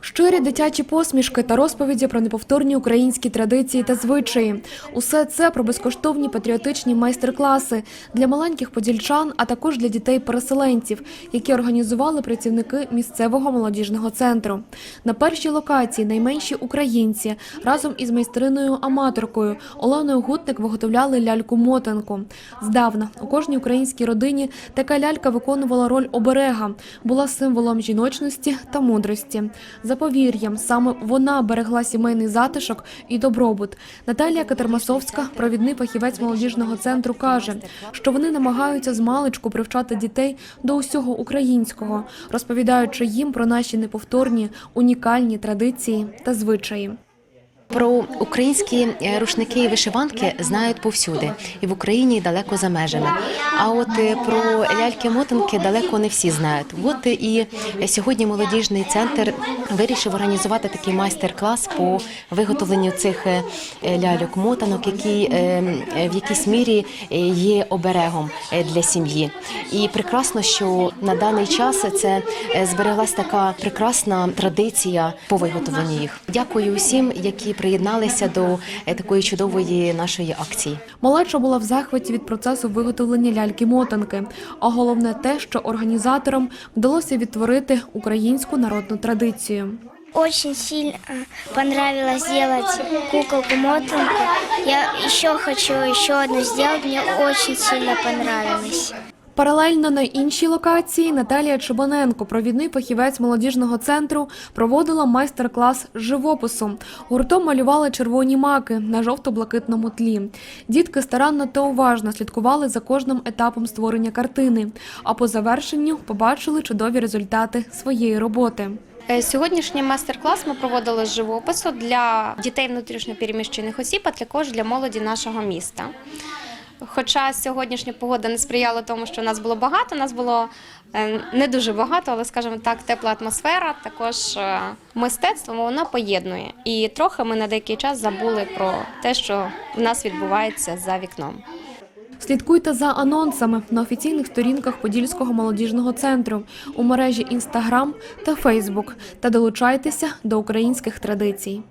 Щирі дитячі посмішки та розповіді про неповторні українські традиції та звичаї. Усе це про безкоштовні патріотичні майстер-класи для маленьких подільчан, а також для дітей-переселенців, які організували працівники місцевого молодіжного центру. На першій локації найменші українці разом із майстриною аматоркою Оленою Гутник виготовляли ляльку-мотанку. Здавна у кожній українській родині така лялька виконувала роль оберега, була символом жіночності та мудрості. За повір'ям, саме вона берегла сімейний затишок і добробут. Наталія Катермасовська, провідний фахівець молодіжного центру, каже, що вони намагаються з маличку привчати дітей до усього українського, розповідаючи їм про наші неповторні, унікальні традиції та звичаї. Про українські е, рушники і вишиванки знають повсюди, і в Україні, і далеко за межами. А от е, про ляльки-мотанки далеко не всі знають. От і сьогодні молодіжний центр вирішив організувати такий майстер-клас по виготовленню цих е, ляльок-мотанок, які е, в якійсь мірі е, є оберегом е, для сім'ї. І прекрасно, що на даний час це е, збереглась така прекрасна традиція по виготовленню їх. Дякую усім, які приєдналися до е, такої чудової нашої акції. Малеча була в захваті від процесу виготовлення ляльки-мотанки. А головне те, що організаторам вдалося відтворити українську народну традицію. Очень сильно понравилось делать куколку-мотанку. Я еще хочу еще одну сделать, мне очень сильно понравилось. Паралельно на іншій локації Наталія Чебаненко, провідний фахівець молодіжного центру, проводила майстер-клас живопису. Гуртом малювали червоні маки на жовто-блакитному тлі. Дітки старанно та уважно слідкували за кожним етапом створення картини, а по завершенню побачили чудові результати своєї роботи. Е, Сьогоднішній майстер-клас ми проводили з живопису для дітей внутрішньопереміщених осіб, а також для молоді нашого міста. Хоча сьогоднішня погода не сприяла тому, що нас було багато, нас було е, не дуже багато, але, скажімо так, тепла атмосфера, також е, мистецтво воно поєднує. І трохи ми на деякий час забули про те, що в нас відбувається за вікном. Слідкуйте за анонсами на офіційних сторінках Подільського молодіжного центру у мережі Інстаграм та Фейсбук та долучайтеся до українських традицій.